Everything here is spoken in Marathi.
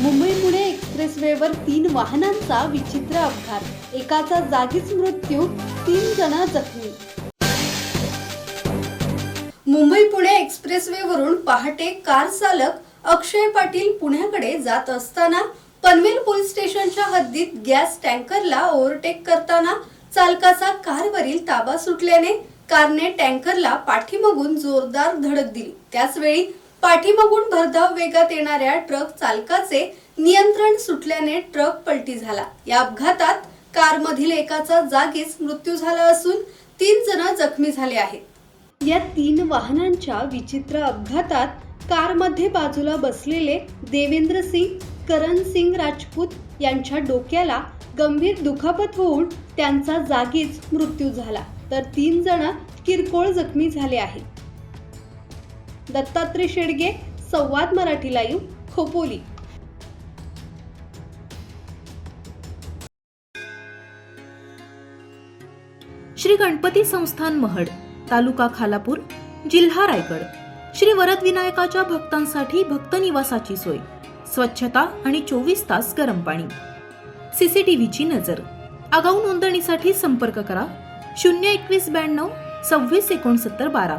एक्सप्रेसवेवर तीन वाहनांचा विचित्र अपघात. एकाचा जागीच मृत्यू तीन जण जखमी. मुंबई पुणे एक्सप्रेसवेवरून पहाटे कार चालक अक्षय पाटील पुण्याकडे जात असताना पनवेल पोलीस स्टेशनच्या हद्दीत गॅस टँकरला ओव्हरटेक करताना चालकाचा कारवरील ताबा सुटल्याने कारने टँकरला पाठीमागून जोरदार धडक दिली. त्याच वेळी पाठीमागून भरधाव वेगात येणाऱ्या ट्रक चालकाचे नियंत्रण सुटल्याने ट्रक पलटी झाला. या अपघातात कारमधील एकाचा जागीच मृत्यू झाला असून तीन जण जखमी झाले आहेत. या तीन वाहनांच्या विचित्र अपघातात कारमध्ये बाजूला बसलेले देवेंद्र सिंग करण सिंग राजपूत यांच्या डोक्याला गंभीर दुखापत होऊन त्यांचा जागीच मृत्यू झाला. तर तीन जण किरकोळ जखमी झाले आहेत. दत्तात्रय शेडगे संवाद मराठी लाईव्ह खोपोली. श्री गणपती संस्थान महड तालुका खालापूर जिल्हा रायगड. श्री वरद विनायकाच्या भक्तांसाठी भक्त निवासाची सोय स्वच्छता आणि चोवीस तास गरम पाणी. सीसीटीव्हीची नजर. आगाऊ नोंदणीसाठी संपर्क करा शून्य एकवीस ब्याण्णव सव्वीस एकोणसत्तर बारा.